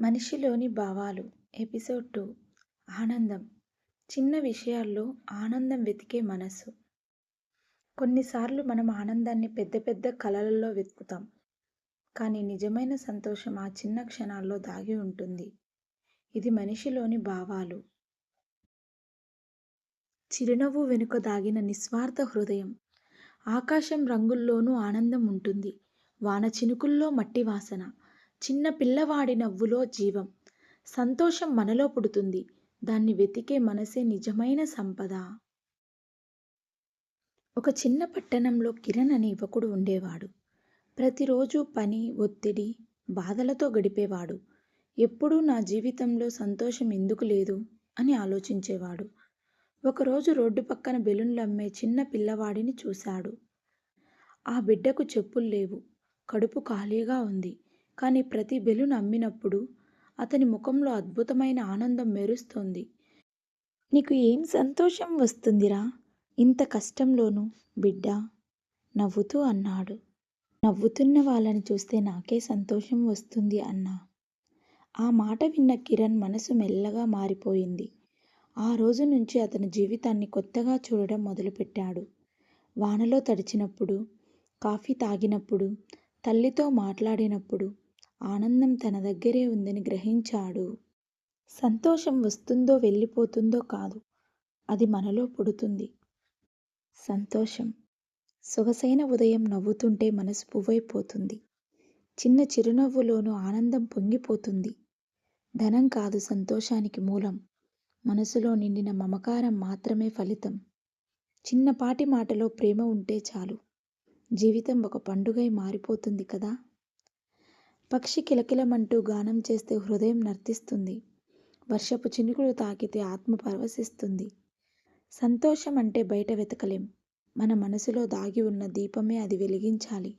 మనిషిలోని భావాలు. Episode two. ఆనందం. చిన్న విషయాల్లో ఆనందం వెతికే మనసు కొన్నిసార్లు మనం ఆనందాన్ని పెద్ద పెద్ద కలలలో వెతుకుతాం. కానీ నిజమైన సంతోషం ఆ చిన్న క్షణాల్లో దాగి ఉంటుంది. ఇది మనిషిలోని భావాలు. చిరునవ్వు వెనుక దాగిన నిస్వార్థ హృదయం. ఆకాశం రంగుల్లోనూ ఆనందం ఉంటుంది. వాన చినుకుల్లో మట్టి వాసన. చిన్న పిల్లవాడి నవ్వులో జీవం. సంతోషం మనలో పుడుతుంది. దాన్ని వెతికే మనసే నిజమైన సంపద. ఒక చిన్న పట్టణంలో కిరణ్ అనే యువకుడు ఉండేవాడు. ప్రతిరోజు పని ఒత్తిడి బాధలతో గడిపేవాడు. ఎప్పుడూ నా జీవితంలో సంతోషం ఎందుకు లేదు అని ఆలోచించేవాడు. ఒకరోజు రోడ్డు పక్కన బెలూన్లు అమ్మే చిన్న పిల్లవాడిని చూశాడు. ఆ బిడ్డకు చెప్పులు లేవు. కడుపు ఖాళీగా ఉంది. కానీ ప్రతి బెలూన్ అమ్మినప్పుడు అతని ముఖంలో అద్భుతమైన ఆనందం మెరుస్తోంది. నీకు ఏం సంతోషం వస్తుందిరా? ఇంత కష్టంలోనూ బిడ్డ? నవ్వుతూ అన్నాడు. నవ్వుతున్న వాళ్ళని చూస్తే నాకే సంతోషం వస్తుంది అన్నా. ఆ మాట విన్న కిరణ్ మనసు మెల్లగా మారిపోయింది. ఆ రోజు నుంచి అతని జీవితాన్ని కొత్తగా చూడడం మొదలుపెట్టాడు. వానలో తడిచినప్పుడు కాఫీ తాగినప్పుడు తల్లితో మాట్లాడినప్పుడు ఆనందం తన దగ్గరే ఉందని గ్రహించాడు. సంతోషం వస్తుందో వెళ్ళిపోతుందో కాదు అది మనలో పుడుతుంది. సంతోషం. సొగసైన ఉదయం నవ్వుతుంటే మనసు పువ్వైపోతుంది. చిన్న చిరునవ్వులోనూ ఆనందం పొంగిపోతుంది. ధనం కాదు సంతోషానికి మూలం. మనసులో నిండిన మమకారం మాత్రమే ఫలితం. చిన్నపాటి మాటలో ప్రేమ ఉంటే చాలు. జీవితం ఒక పండుగై మారిపోతుంది కదా? పక్షి కిలకిలమంటూ గానం చేస్తే హృదయం నర్తిస్తుంది. వర్షపు చినుకులు తాకితే ఆత్మ పరవశిస్తుంది. సంతోషం అంటే బయట వెతకలేం. మన మనసులో దాగి ఉన్న దీపమే అది వెలిగించాలి.